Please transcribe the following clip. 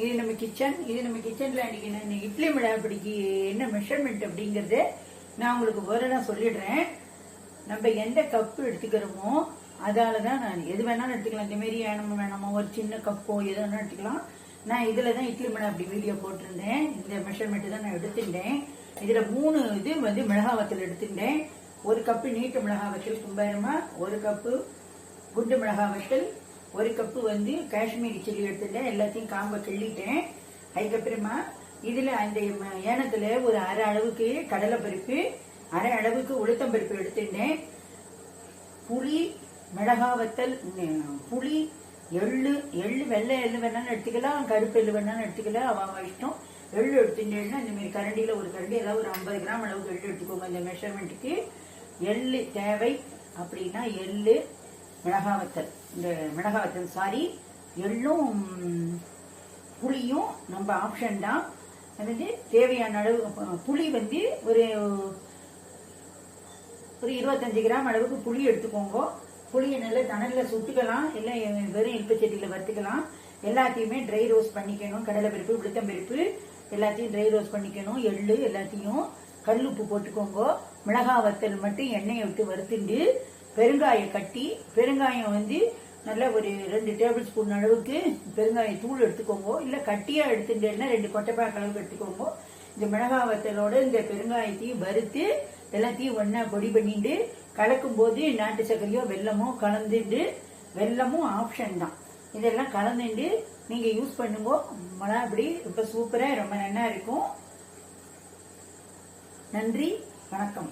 இது நம்ம கிச்சன் இது நம்ம கிச்சன்ல அன்னைக்கு நான் இட்லி மிளகாப்பிடிக்கு என்ன மெஷர்மெண்ட் அப்படிங்கறது நான் உங்களுக்கு விவரம் சொல்லிடுறேன். நம்ம எந்த கப்பு எடுத்துக்கிறோமோ அதால தான் நான் எது வேணாலும் எடுத்துக்கலாம். இந்த மாரி வேணுமோ வேணாமோ? ஒரு சின்ன கப்போ எது வேணாலும் எடுத்துக்கலாம். நான் இதுல தான் இட்லி மிளகா அப்படி வீடியோ போட்டிருந்தேன். இந்த மெஷர்மெண்ட் தான் நான் எடுத்துட்டேன். இதுல மூணு இது வந்து மிளகா வத்தல் எடுத்துட்டேன். ஒரு கப்பு நீட்டு மிளகா வத்தல் கும்பாயிரமா ஒரு கப்பு குண்டு மிளகா வத்தல் ஒரு கப்பு வந்து காஷ்மீரி சில்லி எடுத்துட்டேன். எல்லாத்தையும் காம்ப கிள்ளிட்டேன். அதுக்கப்புறமா இதுல அந்த ம- ஏனத்துல ஒரு அரை அளவுக்கு கடலை பருப்பு அரை அளவுக்கு உளுத்தம் பருப்பு எடுத்துட்டேன். புளி மிளகா வத்தல் புளி எள்ளு எள்ளு வெள்ளை எள்ளு வேணாலும் எடுத்துக்கலாம் கருப்பு எள்ளு வேணாலும் எடுத்துக்கலாம். அவன் இஷ்டம். எள்ளு எடுத்துட்டேன்னா இந்த மாதிரி கரண்டியில ஒரு கரண்டி ஏதாவது ஒரு ஐம்பது கிராம் அளவுக்கு எள்ளு எடுத்துக்கோங்க இந்த மெஷர்மெண்ட்டுக்கு எள்ளு தேவை அப்படின்னா எள்ளு மிளகா வத்தல் இந்த மிளகா வத்தல் சாரி எள்ளும் புளியும் நம்ம ஆப்ஷன் தான். அது வந்து தேவையான அளவு புளி வந்து ஒரு ஒரு இருபத்தஞ்சு கிராம் அளவுக்கு புளி எடுத்துக்கோங்க. புளியை நல்லா தணல்ல சுட்டுக்கலாம். இல்லை வெறும் இல்பச்சட்டியில் வறுத்துக்கலாம். எல்லாத்தையுமே ட்ரை ரோஸ்ட் பண்ணிக்கணும். கடலை பருப்பு உளுத்தம்பருப்பு எல்லாத்தையும் ட்ரை ரோஸ்ட் பண்ணிக்கணும். எள்ளு எல்லாத்தையும் கல் உப்பு போட்டுக்கோங்க. மிளகா வத்தல் மட்டும் எண்ணெயை விட்டு வறுத்துண்டு பெருங்காயம் கட்டி பெருங்காயம் வந்து நல்ல ஒரு ரெண்டு டேபிள் ஸ்பூன் அளவுக்கு பெருங்காயம் தூள் எடுத்துக்கோங்க. இல்லை கட்டியாக எடுத்துட்டேன்னா ரெண்டு கொட்டைப்பாக்கு அளவுக்கு எடுத்துக்கோங்க. இந்த மிளகா வத்தலோட இந்த பெருங்காயத்தையும் வறுத்து எல்லாத்தையும் ஒன்றா பொடி பண்ணிட்டு கலக்கும் போது நாட்டு சர்க்கரையோ வெல்லமோ கலந்துட்டு வெல்லமும் ஆப்ஷன் தான். இதெல்லாம் கலந்துட்டு நீங்கள் யூஸ் பண்ணுங்க. மிளகாப்பொடி ரொம்ப சூப்பராக ரொம்ப நல்லா இருக்கும். நன்றி வணக்கம்.